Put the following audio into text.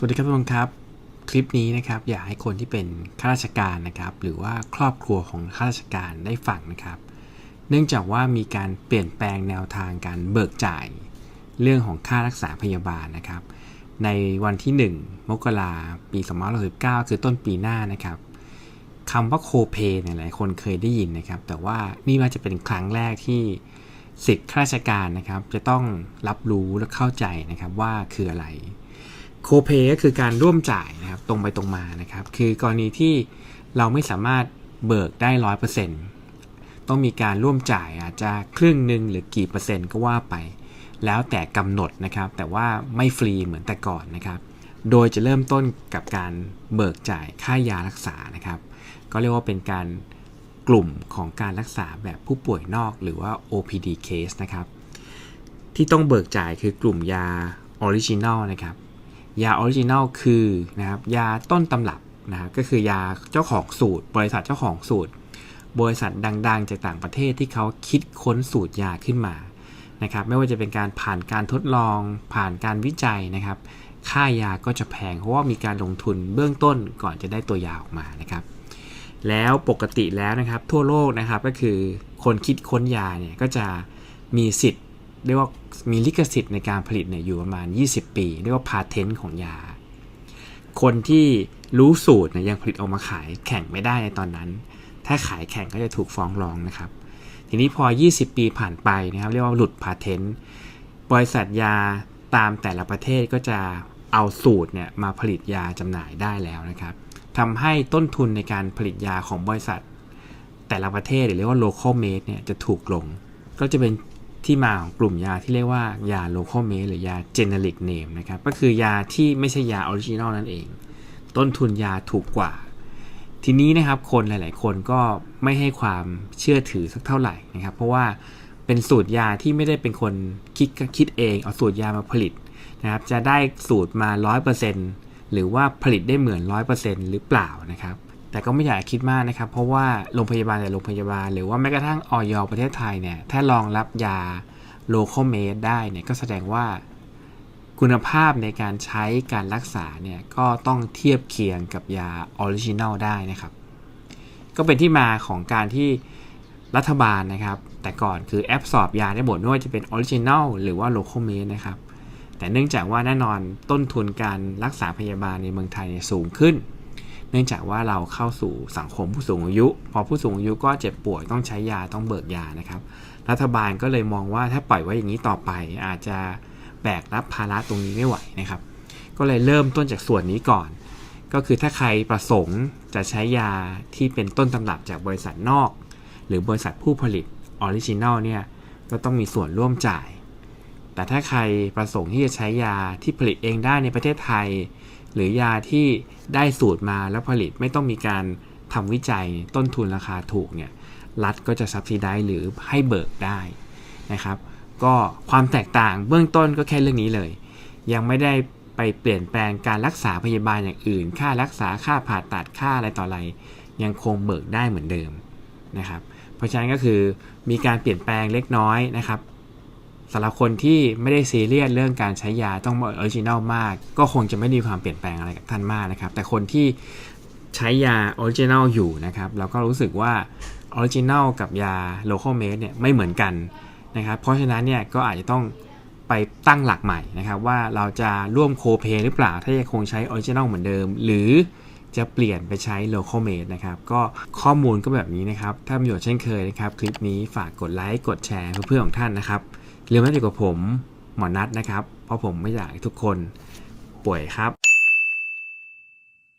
สวัสดีครับทุกคนครับ คลิปนี้นะครับอยากให้คนที่เป็นข้าราชการนะครับ หรือว่าครอบครัวของข้าราชการได้ฟังนะครับ เนื่องจากว่ามีการเปลี่ยนแปลงแนวทางการเบิกจ่าย เรื่องของค่ารักษาพยาบาลนะครับ ในวันที่ 1 มกราปี2569คือต้นปีหน้านะครับคำว่าโคเ a y เนี่ยหลายคนเคยได้ยินนะครับ แต่ว่านี่ว่าจะเป็นครั้งแรกที่สิทธิข้าราชการนะครับ จะต้องรับรู้และเข้าใจนะครับว่าคืออะไร โคเ a y ก็คือการร่วมจ่ายนะครับตรงไปตรงมานะครับ คือกรณีที่เราไม่สามารถเบิกได้ร้อยเปอร์เซ็นต์ต้องมีการร่วมจ่ายอาจจะครึ่งหนึ่งหรือกี่เปอร์เซ็นต์ก็ว่าไป แล้วแต่กำหนดนะครับ แต่ว่าไม่ฟรีเหมือนแต่ก่อนนะครับ โดยจะเริ่มต้นกับการเบิกจ่ายค่ายารักษานะครับ ก็เรียกว่าเป็นการกลุ่มของการรักษาแบบผู้ป่วยนอกหรือว่า OPD case นะครับ ที่ต้องเบิกจ่ายคือกลุ่มยาออริจินัลนะครับ ยาออริจินัลคือนะครับยาต้นตำรับนะครับก็คือยาเจ้าของสูตร บริษัทเจ้าของสูตร บริษัทดัง ๆ จากต่างประเทศที่เขาคิดค้นสูตรยาขึ้นมานะครับไม่ว่าจะเป็นการผ่านการทดลองผ่านการวิจัยนะครับ ค่ายาก็จะแพงเพราะว่ามีการลงทุนเบื้องต้นก่อนจะได้ตัวยาออกมานะครับ แล้วปกติแล้วนะครับทั่วโลกนะครับก็คือคนคิดค้นยาเนี่ยก็จะมีสิทธิ์ เรียกว่ามีลิขสิทธิ์ในการผลิตเนี่ยอยู่ประมาณ 20 ปี เรียกว่าพาเทนต์ของยา คนที่รู้สูตรเนี่ยยังผลิตออกมาขายแข่งไม่ได้ในตอนนั้น ถ้าขายแข่งก็จะถูกฟ้องร้องนะครับ ทีนี้พอ 20 ปีผ่านไปนะครับ เรียกว่าหลุดพาเทนต์บริษัทยาตามแต่ละประเทศก็จะเอาสูตรเนี่ยมาผลิตยาจำหน่ายได้แล้วนะครับทำให้ต้นทุนในการผลิตยาของบริษัท แต่ละประเทศหรือเรียกว่า local made เนี่ยจะถูกลง ก็จะเป็น ที่มาของกลุ่มยาที่เรียกว่ายา local made หรือยา generic name นะครับก็คือยาที่ไม่ใช่ยาออริจินอลนั่นเอง ต้นทุนยาถูกกว่า ทีนี้นะครับคนหลาย ๆ คนก็ไม่ให้ความเชื่อถือสักเท่าไหร่นะครับ เพราะว่าเป็นสูตรยาที่ไม่ได้เป็นคนคิดคิดเองเอาสูตรยามาผลิตนะครับจะได้สูตรมา 100%หรือว่าผลิตได้เหมือน 100%หรือเปล่านะครับ แต่ก็ไม่อยากคิดมากนะครับ เพราะว่าโรงพยาบาลแต่โรงพยาบาล หรือว่าแม้กระทั่งออยประเทศไทยเนี่ยถ้ารองรับยา local made ได้เนี่ยก็แสดงว่าคุณภาพในการใช้การรักษาเนี่ยก็ต้องเทียบเคียงกับยาออริจินัลได้นะครับ ก็เป็นที่มาของการที่รัฐบาลนะครับ แต่ก่อนคือแอปสอบยาได้หมดไม่ว่าจะเป็นออริจินัลหรือว่า local made นะครับ แต่เนื่องจากว่าแน่นอนต้นทุนการรักษาพยาบาลในเมืองไทยสูงขึ้น เนื่องจากว่าเราเข้าสู่สังคมผู้สูงอายุ พอผู้สูงอายุก็เจ็บป่วยต้องใช้ยาต้องเบิกยานะครับ รัฐบาลก็เลยมองว่าถ้าปล่อยไว้อย่างนี้ต่อไป อาจจะแบกรับภาระตรงนี้ไม่ไหวนะครับ ก็เลยเริ่มต้นจากส่วนนี้ก่อน ก็คือถ้าใครประสงค์จะใช้ยาที่เป็นต้นตำรับจากบริษัทนอก หรือบริษัทผู้ผลิตออริจินัลเนี่ยก็ต้องมีส่วนร่วมจ่าย แต่ถ้าใครประสงค์ที่จะใช้ยาที่ผลิตเองได้ในประเทศไทย หรือยาที่ได้สูตรมาแล้วผลิตไม่ต้องมีการทำวิจัยต้นทุนราคาถูกเนี่ยรัฐก็จะซับซิได้หรือให้เบิกได้นะครับ ก็ความแตกต่างเบื้องต้นก็แค่เรื่องนี้เลย ยังไม่ได้ไปเปลี่ยนแปลงการรักษาพยาบาลอย่างอื่น ค่ารักษาค่าผ่าตัดค่าอะไรต่ออะไรยังคงเบิกได้เหมือนเดิมนะครับ เพราะฉะนั้นก็คือมีการเปลี่ยนแปลงเล็กน้อยนะครับ สำหรับคนที่ไม่ได้ซีเรียสเรื่องการใช้ยาต้องออริจินัลมาก ก็คงจะไม่มีความเปลี่ยนแปลงอะไรกับท่านมากนะครับ แต่คนที่ใช้ยาออริจินัลอยู่นะครับแล้วก็รู้สึกว่าออริจินัลกับยาโลเคอลเมดเนี่ยไม่เหมือนกันนะครับเพราะฉะนั้นเนี่ยก็อาจจะต้องไปตั้งหลักใหม่นะครับว่าเราจะร่วมโคเ a y หรือเปล่า ถ้ายังคงใช้ออริจินัลเหมือนเดิม หรือจะเปลี่ยนไปใช้ local made นะครับ ก็ข้อมูลก็แบบนี้นะครับ ถ้ามีประโยชน์เช่นเคยนะครับ คลิปนี้ฝากกดไลค์ กดแชร์เพื่อนๆของท่านนะครับ เรื่องนั้นอยู่กับผมหมอนัดนะครับ เพราะผมไม่อยากให้ทุกคนป่วยครับ